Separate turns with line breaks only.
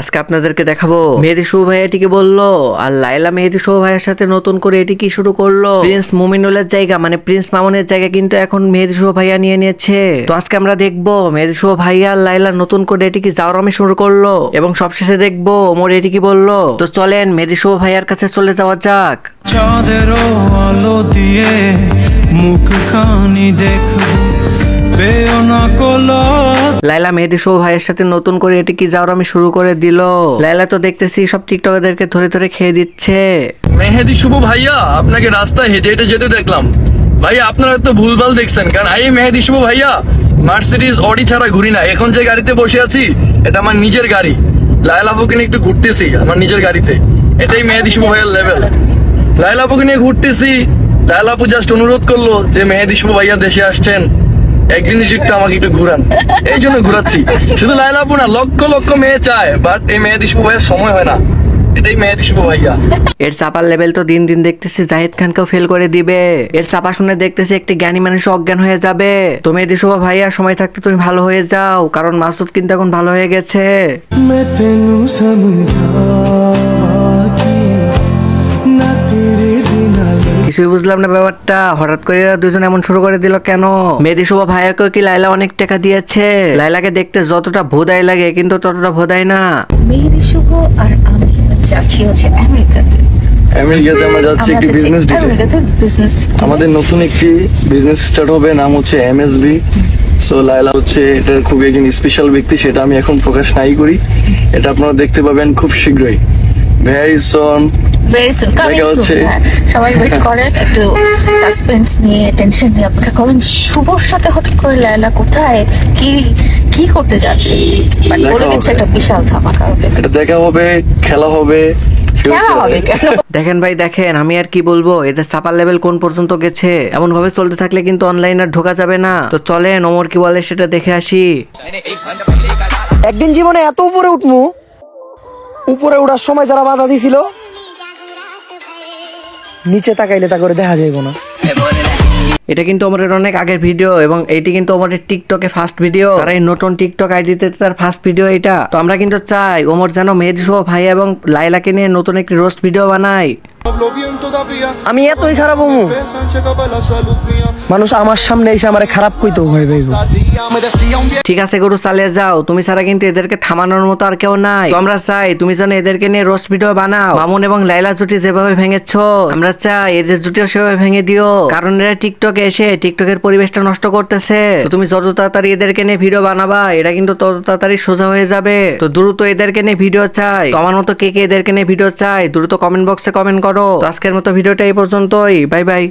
আজকে আপনাদেরকে দেখাবো। মেহেদি শুভ ভাই এটিকে বলল, আর লাইলা মেহেদি শুভ ভাইয়ের সাথে নতুন করে এটি কি শুরু করল? প্রিন্স মুমিনুলের জায়গা মানে প্রিন্স মামুনের জায়গা কিন্তু এখন মেহেদি শুভ ভাইয়া নিয়ে নিয়েছে। তো আজকে আমরা দেখব, মেহেদি শুভ ভাইয়া আর লাইলা নতুন করে এটি কি যাওয়ার আমি শুরু করল? এবং সবশেষে দেখব, ওমর এটি কি বলল? তো চলেন, মেহেদি শুভ ভাইয়ার কাছে চলে যাওয়া যাক।
চাঁদেরও আলো দিয়ে মুখখানি দেখব। পেও না কলা।
লাইলা মেহেদি শুভ ভাইয়ের সাথে নতুন করে এটি কি যাওয়ার আমি শুরু করে দিল? লাইলা তো দেখতেছি সব টিকটকারদেরকে ধরে ধরে খেয়ে দিচ্ছে।
মেহেদি শুভ ভাইয়া আপনাকে রাস্তায় হেঁটে হেঁটে যেতে দেখলাম। ভাইয়া আপনারা তো ভুলভাল দেখছেন কারণ আই মেহেদি শুভ ভাইয়া মার্সিডিজ অডি ছাড়া ঘুরি না। এখন যে গাড়িতে বসে আছি এটা আমার নিজের গাড়ি। লাইলাপুকে নিয়ে একটু ঘুরতেছি আমার নিজের গাড়িতে। এটাই মেহেদি শুভ ভাইয়ার লেভেল লাইলাপুকে নিয়ে ঘুরতেছি। লাইলা লাইলাপু জাস্ট অনুরোধ করল যে মেহেদি শুভ ভাইয়া দেশে আসছেন। একদিন একটু আমাকে একটু ঘুরান। এই জন্য ঘুরাচ্ছি। শুধু লাইলাপু না লক্ষ লক্ষ মেয়ে চায় বাট এই মেহেদি শুভ ভাইয়ের সময় হয় না। এটাই মেহেদি শুভ ভাইয়া।
এর চাপার লেভেল তো দিন দিন দেখতেছি জাহিদ খানকেও ফেল করে দিবে। এর চাপা শুনে দেখতেছি একটি জ্ঞানী মানুষ অজ্ঞান হয়ে যাবে। তুমি এদি শোভা ভাইয়া সময় থাকতে তুমি ভালো হয়ে যাও কারণ মাসুদ কিন্তু এখন ভালো হয়ে গেছে। কিছুই বুঝলাম না ব্যাপারটা। হঠাৎ করে এরা দুজন এমন শুরু করে দিল কেন? মেহেদি শোভা ভাইয়াকেও কি লাইলা অনেক টাকা দিয়েছে? লাইলাকে দেখতে যতটা ভোদাই লাগে কিন্তু ততটা ভোদাই না।
মেহেদি শুভ আর আমি যাচ্ছি হচ্ছে আমেরিকাতে।
আমেরিকাতে আমরা যাচ্ছি একটি বিজনেস ডিলে আমাদের নতুন একটি বিজনেস স্টার্ট হবে নাম হচ্ছে এমএসবি সো লাইলা হচ্ছে এটার খুবই একজন স্পেশাল ব্যক্তি সেটা আমি এখন প্রকাশ নাই করি। এটা আপনারা দেখতে পাবেন খুব শীঘ্রই। Very soon
very soon coming soon সবাই ওয়েট করেন একটু সাসপেন্স নিয়ে টেনশন নিয়ে অপেক্ষা করেন। শুভর সাথে হঠাৎ করে লায়লা কোথায়? কি কি করতে যাচ্ছে? বাট বলে দিচ্ছে একটা বিশাল ধামাকা হবে।
এটা দেখা হবে খেলা হবে
খেলা হবে। কেন
দেখেন ভাই দেখেন আমি আর কি বলব এদের সাপার লেভেল কোন পর্যন্ত গেছে? এমন ভাবে চলতে থাকলে কিন্তু অনলাইন আর ঢোকা যাবে না। তো চলেন ওমর কি বলে সেটা দেখে আসি।
একদিন জীবনে এত উপরে উঠমু উপরে ওঠার সময় যারা বাধা দিছিল নিচে তাকাইলে তা করে দেখা যাইব না।
এটা কিন্তু আমাদের অনেক আগের ভিডিও এবং এটি কিন্তু আমাদের টিকটকে ফার্স্ট ভিডিও আর এই নতুন টিকটক আইডিতে তার ফার্স্ট ভিডিও এটা। তো আমরা কিন্তু চাই ওমর যেন মেহেদি ভাই এবং লাইলাকে নিয়ে নতুন একটি রোস্ট ভিডিও
todavía.
আমি এতই খারাপ
mía.
মানুষ আমার সামনে এসে আমার খারাপ কইতো, ভয় পাইব.
ঠিক আছে গরু, চালিয়ে যাও। তুমি ছাড়া কিন্তু এদেরকে থামানোর মতো আর কেউ নাই। আমরা চাই তুমি যেন এদেরকে নিয়ে রোস্ট ভিডিও বানাও। মামুন এবং লাইলা জুটি যেভাবে ভেঙেছো, আমরা চাই এদের জুটিও সেভাবে ভেঙে দিও। কারণ এরা টিকটকে এসে টিকটকের পরিবেশটা নষ্ট করতেছে। তো তুমি যত তাড়াতাড়ি এদেরকে নিয়ে ভিডিও বানাবা এটা কিন্তু তত তাড়াতাড়ি সোজা হয়ে যাবে। তো দ্রুত এদেরকে নিয়ে ভিডিও চাই। তো আমার মতো কে কে এদেরকে নিয়ে ভিডিও চাই, দ্রুত কমেন্ট বক্সে কমেন্ট করো। তো আজকের মতো ভিডিওটা এই পর্যন্তই। Bye bye.